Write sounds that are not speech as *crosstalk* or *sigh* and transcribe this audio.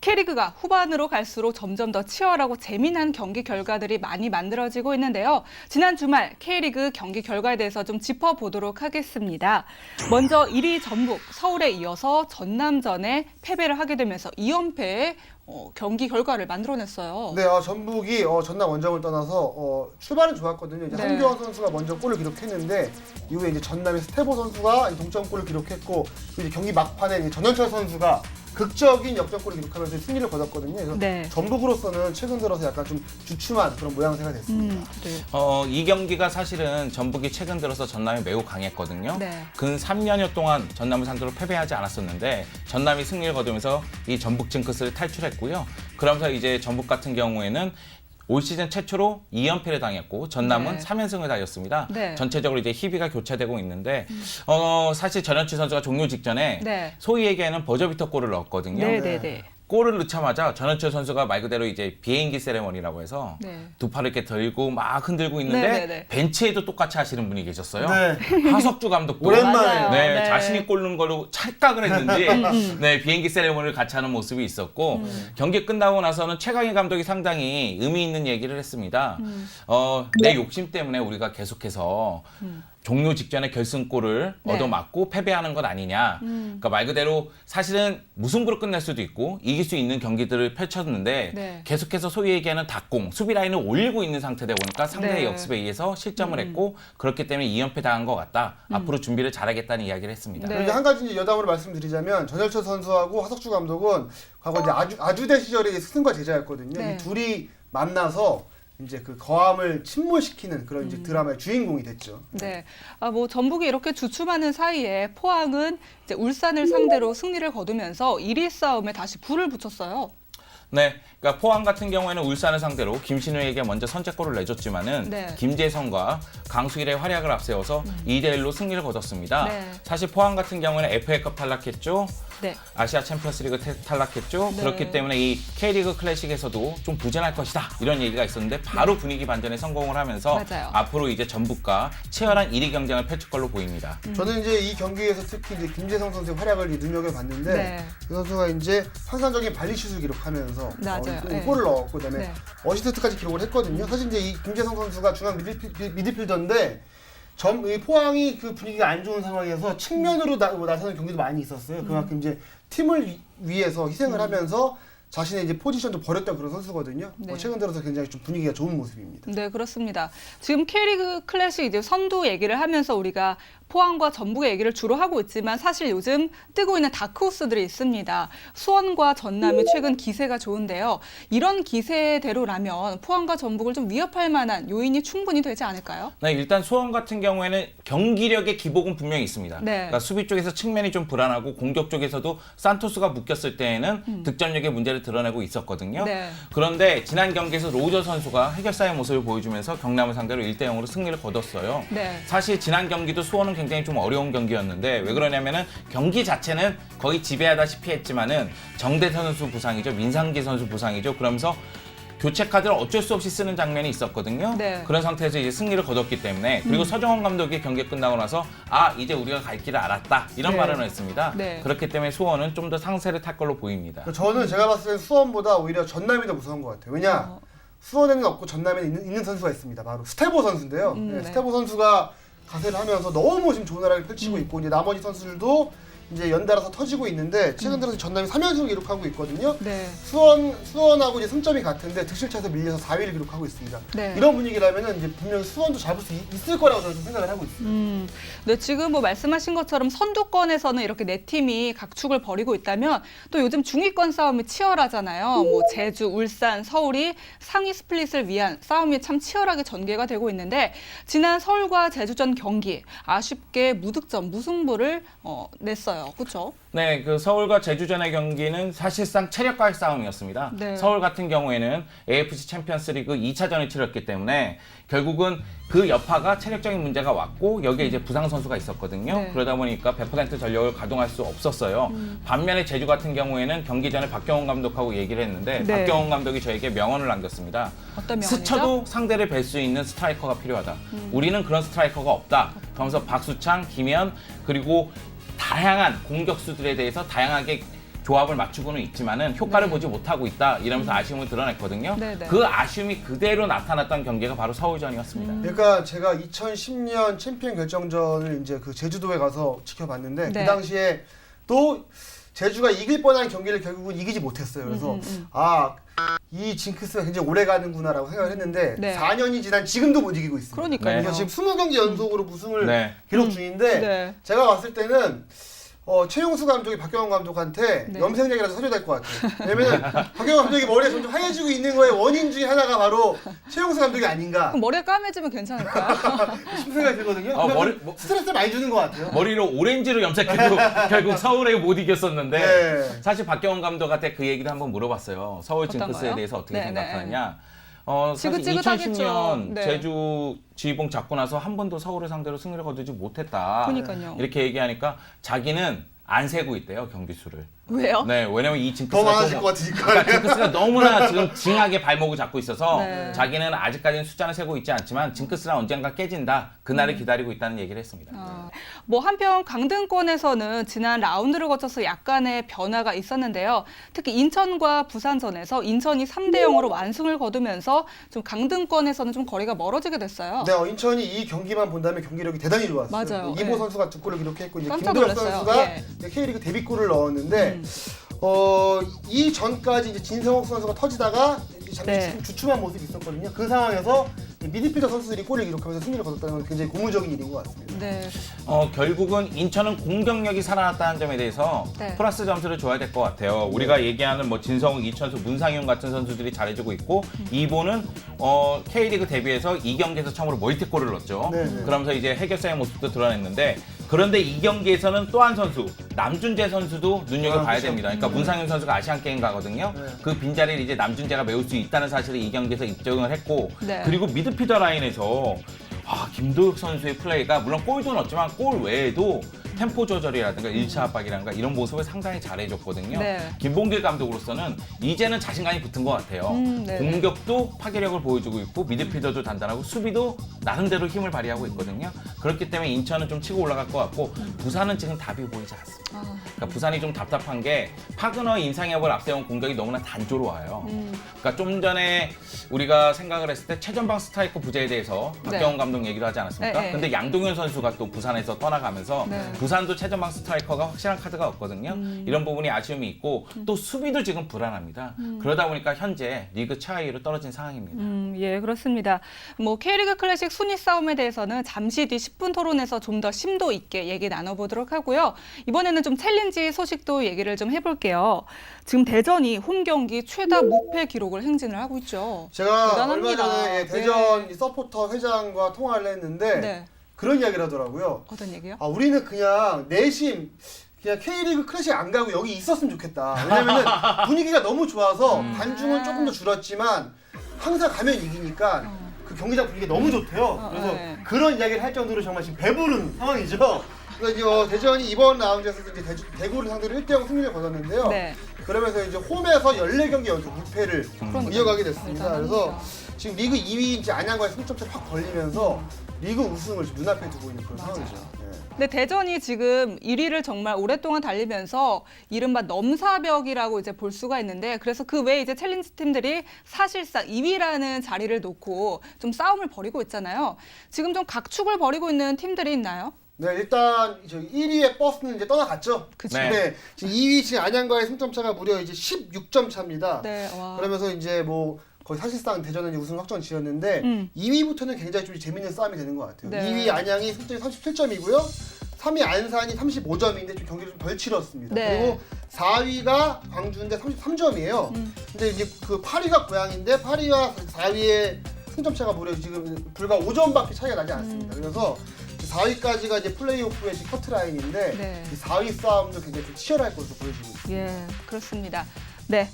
K리그가 후반으로 갈수록 점점 더 치열하고 재미난 경기 결과들이 많이 만들어지고 있는데요. 지난 주말 K리그 경기 결과에 대해서 좀 짚어보도록 하겠습니다. 먼저 1위 전북, 서울에 이어서 전남전에 패배를 하게 되면서 2연패의 어, 경기 결과를 만들어냈어요. 네, 어, 전북이 어, 전남 원정을 떠나서 어, 출발은 좋았거든요. 이제 네. 한교원 선수가 먼저 골을 기록했는데 이후에 이제 전남의 스테보 선수가 동점골을 기록했고 이제 경기 막판에 이제 전현철 선수가 극적인 역전골을 기록하면서 승리를 거뒀거든요. 그래서 네. 전북으로서는 최근 들어서 약간 좀 주춤한 그런 모양새가 됐습니다. 음, 네. 어, 이 경기가 사실은 전북이 최근 들어서 전남이 매우 강했거든요. 네. 근 3년여 동안 전남을 상대로 패배하지 않았었는데 전남이 승리를 거두면서 이 전북 징크스를 탈출했고요. 그러면서 이제 전북 같은 경우에는 올 시즌 최초로 2연패를 당했고 전남은 네. 3연승을 달렸습니다. 네. 전체적으로 이제 희비가 교차되고 있는데 어, 사실 전현치 선수가 종료 직전에 네. 소위 얘기하는 버저비터 골을 넣었거든요. 네, 네, 네. 골을 넣자마자 전현철 선수가 말 그대로 이제 비행기 세레머니라고 해서 네. 두 팔을 이렇게 들고 막 흔들고 있는데 네, 네, 네. 벤치에도 똑같이 하시는 분이 계셨어요. 네. 하석주 감독도 오랜만에. 네, 네. 자신이 꼴는 걸로 착각을 했는지 네, 비행기 세레모니를 같이 하는 모습이 있었고 음. 경기 끝나고 나서는 최강희 감독이 상당히 의미 있는 얘기를 했습니다. 음. 어, 내 욕심 때문에 우리가 계속해서 종료 직전에 결승골을 네. 음. 얻어맞고 패배하는 것 아니냐. 그러니까 말 그대로 사실은 무승부로 끝날 수도 있고 이길 수 있는 경기들을 펼쳤는데 네. 계속해서 소위 얘기하는 닭공 수비 라인을 올리고 있는 상태다 보니까 상대의 네. 음. 역습에 의해서 실점을 했고 그렇기 때문에 2연패 당한 것 같다. 앞으로 준비를 잘하겠다는 이야기를 했습니다. 네. 그리고 한 가지 여담으로 말씀드리자면 전현철 선수하고 하석주 감독은 과거 이제 아주 아주대 시절에 스승과 제자였거든요. 네. 이 둘이 만나서 이제 그 거함을 침몰시키는 그런 이제 드라마의 주인공이 됐죠. 네. 아, 뭐 전북이 이렇게 주춤하는 사이에 포항은 이제 울산을 상대로 승리를 거두면서 1위 싸움에 다시 불을 붙였어요. 네, 그러니까 포항 같은 경우에는 울산을 상대로 김신우에게 먼저 선제골을 내줬지만은 네. 김재성과 강수일의 활약을 앞세워서 2대 1로 승리를 거뒀습니다. 네. 사실 포항 같은 경우에는 FA컵 탈락했죠. 네. 아시아 챔피언스리그 태- 탈락했죠. 네. 그렇기 때문에 이 K리그 클래식에서도 좀 부진할 것이다 이런 얘기가 있었는데 바로 분위기 반전에 성공을 하면서 네. 맞아요. 앞으로 이제 전북과 치열한 1위 경쟁을 펼칠 걸로 보입니다. 음. 저는 이제 이 경기에서 특히 이제 김재성 선수의 활약을 눈여겨봤는데 네. 그 선수가 이제 환상적인 발리슛을 기록하면서 맞아요. 어, 네. 골을 넣었고 그다음에 네. 어시스트까지 기록을 했거든요. 사실 이제 이 김재성 선수가 중앙 미드필, 미드필더인데 점, 이 포항이 그 분위기가 안 좋은 상황에서 측면으로 나, 뭐 나서는 경기도 많이 있었어요. 그만큼 이제 팀을 위- 위해서 희생을 음. 하면서 자신의 이제 포지션도 버렸던 그런 선수거든요. 네. 어, 최근 들어서 굉장히 좀 분위기가 좋은 모습입니다. 네, 그렇습니다. 지금 K리그 클래식 이제 선두 얘기를 하면서 우리가 포항과 전북의 얘기를 주로 하고 있지만 사실 요즘 뜨고 있는 다크호스들이 있습니다. 수원과 전남이 최근 기세가 좋은데요. 이런 기세대로라면 포항과 전북을 좀 위협할 만한 요인이 충분히 되지 않을까요? 네, 일단 수원 같은 경우에는 경기력의 기복은 분명히 있습니다. 네. 그러니까 수비 쪽에서 측면이 좀 불안하고 공격 쪽에서도 산토스가 묶였을 때에는 득점력의 문제를 드러내고 있었거든요. 음. 네. 그런데 지난 경기에서 로저 선수가 해결사의 모습을 보여주면서 경남을 상대로 1대 0으로 승리를 거뒀어요. 네. 사실 지난 경기도 수원은 굉장히 좀 어려운 경기였는데 왜 그러냐면은 경기 자체는 거의 지배하다시피 했지만은 정대선 선수 부상이죠. 민상기 선수 부상이죠. 그러면서 교체 카드를 어쩔 수 없이 쓰는 장면이 있었거든요. 네. 그런 상태에서 이제 승리를 거뒀기 때문에 그리고 서정원 감독이 경기 끝나고 나서 아 이제 우리가 갈 길을 알았다 이런 네. 발언을 했습니다. 네. 그렇기 때문에 수원은 좀 더 상세를 탈 걸로 보입니다. 저는 제가 봤을 때 수원보다 오히려 전남이 더 무서운 것 같아요. 왜냐 어. 수원에는 없고 전남에는 있는, 있는 선수가 있습니다. 바로 스테보 선수인데요. 음, 네, 네. 스테보 선수가 가세를 하면서 너무 지금 좋은 활약을 펼치고 음. 있고 이제 나머지 선수들도 이제 연달아서 터지고 있는데 최근 들어서 전남이 3연승을 기록하고 있거든요. 음. 네. 수원 수원하고 이제 승점이 같은데 득실차에서 밀려서 4위를 기록하고 있습니다. 네. 이런 분위기라면은 이제 분명 히 수원도 잡을 수 있- 있을 거라고 저는 좀 생각을 하고 있습니다. 음, 네, 지금 뭐 말씀하신 것처럼 선두권에서는 이렇게 네 팀이 각축을 벌이고 있다면 또 요즘 중위권 싸움이 치열하잖아요. 뭐 제주, 울산, 서울이 상위 스플릿을 위한 싸움이 참 치열하게 전개가 되고 있는데 지난 서울과 제주전 경기 아쉽게 무득점 무승부를 어, 냈어요. 그렇죠? 네, 그 서울과 제주전의 경기는 사실상 체력과의 싸움이었습니다. 네. 서울 같은 경우에는 AFC 챔피언스리그 2차전을 치렀기 때문에 결국은 그 여파가 체력적인 문제가 왔고 여기에 이제 부상 선수가 있었거든요. 네. 그러다 보니까 100% 전력을 가동할 수 없었어요. 반면에 제주 같은 경우에는 경기 전에 박경원 감독하고 얘기를 했는데 네. 박경원 감독이 저에게 명언을 남겼습니다. 어떤 명언이죠? 스쳐도 상대를 뵐 수 있는 스트라이커가 필요하다. 우리는 그런 스트라이커가 없다. 그러면서 박수창, 김현 그리고 다양한 공격수들에 대해서 다양하게 조합을 맞추고는 있지만은 효과를 네. 보지 못하고 있다 이러면서 아쉬움을 드러냈거든요. 네, 네. 그 아쉬움이 그대로 나타났던 경기가 바로 서울전이었습니다. 음. 그러니까 제가 2010년 챔피언 결정전을 이제 그 제주도에 가서 지켜봤는데 네. 그 당시에 또 제주가 이길 뻔한 경기를 결국은 이기지 못했어요. 그래서 음, 음, 음. 아, 이 징크스가 굉장히 오래 가는구나라고 생각을 했는데 네. 4년이 지난 지금도 못 이기고 있습니다. 그러니까요. 그래서 지금 20경기 연속으로 무승을 네. 기록 음. 중인데 네. 제가 봤을 때는 어, 최용수 감독이 박경원 감독한테 네. 염색약이라도 사줘야 될것 같아요. 왜냐면 *laughs* 박경원 감독이 머리가 점점 하얘지고 있는 거의 원인 중에 하나가 바로 최용수 감독이 아닌가 머리가 까매지면 괜찮을까요? *laughs* 싶은 생각이 들거든요. 어, 머리- 뭐- 스트레스 많이 주는 것 같아요. 머리를 오렌지로 염색해도 *laughs* 결국 서울에 못 이겼었는데 네. 사실 박경원 감독한테 그 얘기도 한번 물어봤어요. 서울 징크스에 거요? 대해서 어떻게 네, 생각하느냐. 어, 사실 지긋지긋하겠죠. 2010년 네. 제주 지휘봉 잡고 나서 한 번도 서울을 상대로 승리를 거두지 못했다. 그러니까요. 이렇게 얘기하니까 자기는 안 세고 있대요 경기 수를. 왜요? 네, 왜냐면 이더 징크스가 많아질 또것 같으니까. 그러니까 징크스가 너무나 지금 징하게 발목을 잡고 있어서 네. 자기는 아직까지는 숫자는 세고 있지 않지만 징크스는 언젠가 깨진다. 그날을 기다리고 있다는 얘기를 했습니다. 음. 아, 뭐 한편 강등권에서는 지난 라운드를 거쳐서 약간의 변화가 있었는데요. 특히 인천과 부산전에서 인천이 3대 0으로 완승을 거두면서 좀 강등권에서는 좀 거리가 멀어지게 됐어요. 네, 어, 인천이 이 경기만 본다면 경기력이 대단히 좋았어요. 맞아요. 이보 네. 선수가 두 골을 기록했고 이제 깜짝 놀랐어요. 선수가 예. 이제 K리그 데뷔골을 넣었는데 음. 어, 이 전까지 이제 진성욱 선수가 터지다가 잠시 네. 주춤한 모습이 있었거든요. 그 상황에서 미드필더 선수들이 골을 기록하면서 승리를 거뒀다는 건 굉장히 고무적인 일인 것 같습니다. 네. 어, 결국은 인천은 공격력이 살아났다는 점에 대해서 네. 플러스 점수를 줘야 될 것 같아요. 우리가 얘기하는 뭐 진성욱, 이천수, 문상윤 같은 선수들이 잘해주고 있고 이보는 어, K리그 데뷔해서 이 경기에서 처음으로 멀티골을 넣었죠. 네, 네. 그러면서 이제 해결사의 모습도 드러냈는데 그런데 이 경기에서는 또 한 선수 남준재 선수도 눈여겨 아, 봐야 그렇죠. 됩니다. 그러니까 문상윤 선수가 아시안 게임 가거든요. 네. 그 빈자리를 이제 남준재가 메울 수 있다는 사실을 이 경기에서 입증을 했고 네. 그리고 미드필더 라인에서 아, 김도혁 선수의 플레이가 물론 골도 넣었지만 골 외에도 템포 조절이라든가 일차 압박이라든가 이런 모습을 상당히 잘해줬거든요. 네. 김봉길 감독으로서는 이제는 자신감이 붙은 것 같아요. 음, 네네. 공격도 파괴력을 보여주고 있고 미드필더도 단단하고 수비도 나름대로 힘을 발휘하고 있거든요. 그렇기 때문에 인천은 좀 치고 올라갈 것 같고 부산은 지금 답이 보이지 않습니다. 아, 그러니까 부산이 좀 답답한 게 파그너 인상협을 앞세운 공격이 너무나 단조로워요. 음. 그러니까 좀 전에 우리가 생각을 했을 때 최전방 스트라이커 부재에 대해서 박경원 네. 감독 얘기도 하지 않았습니까? 네, 네. 근데 양동현 선수가 또 부산에서 떠나가면서 네. 부산도 최전방 스트라이커가 확실한 카드가 없거든요. 음. 이런 부분이 아쉬움이 있고 또 수비도 지금 불안합니다. 그러다 보니까 현재 리그 차이로 떨어진 상황입니다. 음, 예, 그렇습니다. 뭐 K리그 클래식 순위 싸움에 대해서는 잠시 뒤 10분 토론에서 좀 더 심도 있게 얘기 나눠보도록 하고요. 이번에는 좀 챌린지 소식도 얘기를 좀 해볼게요. 지금 대전이 홈 경기 최다 무패 기록을 행진을 하고 있죠. 제가 대단합니다. 얼마 전에 예, 네. 대전 이 서포터 회장과 통화를 했는데 네. 그런 이야기를 하더라고요. 어떤 얘기요? 아, 우리는 그냥 내심 그냥 K리그 클래식 안 가고 여기 있었으면 좋겠다. 왜냐면은 *laughs* 분위기가 너무 좋아서 음. 관중은 조금 더 줄었지만 항상 가면 이기니까 그 경기장 분위기가 너무 좋대요. 어, 그래서 네. 그런 이야기를 할 정도로 정말 지금 배부른 상황이죠. 그래서 이제 어, 대전이 이번 라운드에서 이제 대주, 대구를 상대로 1대0 승리를 거뒀는데요. 네. 그러면서 이제 홈에서 14경기 연속 무패를 그러니까요. 이어가게 됐습니다. 대단합니다. 지금 리그 2위 이제 안양과의 승점차 확 벌리면서 리그 우승을 지금 눈앞에 두고 있는 그런 맞아요. 상황이죠. 예. 근데 대전이 지금 1위를 정말 오랫동안 달리면서 이른바 넘사벽이라고 이제 볼 수가 있는데 그래서 그 외에 이제 챌린지 팀들이 사실상 2위라는 자리를 놓고 좀 싸움을 벌이고 있잖아요. 지금 좀 각축을 벌이고 있는 팀들이 있나요? 네, 일단 저 1위의 버스는 이제 떠나갔죠. 그쵸. 네. 지금 2위 지금 안양과의 승점 차가 무려 이제 16점 차입니다. 네, 와. 그러면서 이제 뭐 거의 사실상 대전은 우승 확정 지었는데 음. 2위부터는 굉장히 좀 재밌는 싸움이 되는 것 같아요. 네. 2위 안양이 승점이 37점이고요. 3위 안산이 35점인데 좀 경기를 좀 덜 치렀습니다. 네. 그리고 4위가 광주인데 33점이에요. 음. 근데 이제 그 8위가 고양인데 8위와 4위의 승점 차가 무려 지금 불과 5점밖에 차이가 나지 않습니다. 음. 그래서 4위까지가 이제 플레이오프의 커트라인인데 네. 이 4위 싸움도 굉장히 좀 치열할 것으로 보여지고 있습니다. 예, 그렇습니다. 네,